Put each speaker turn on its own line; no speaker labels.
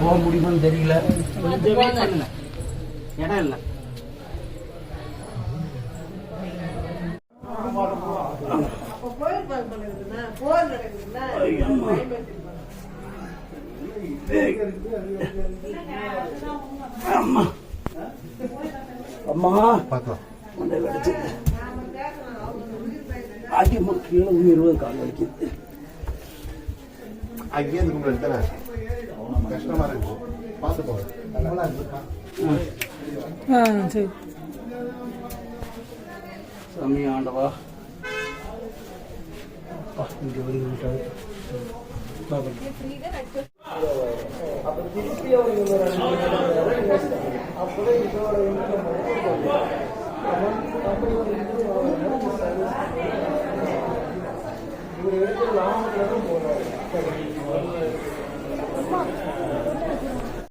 போக முடியுமான்னு தெரியல.
இடம் இல்லை
அம்மா அம்மா
பார்க்கலாம்
ஆக்கியம்மா கீழே உயிர்வது கால் வலிக்குது
அங்கேயே இருந்து கும்பிட்டு தானே கஷ்டமா இருக்கு பார்த்து போங்க நல்லா இருக்குப்பா
சரி
சாமி ஆண்டவா அப்பா, இங்க வந்து விட்டாரு பாபா. அப்ப திருப்பி அவர் இங்க வராரு. அப்பதான் இதோட income வரும். அப்படி ஒரு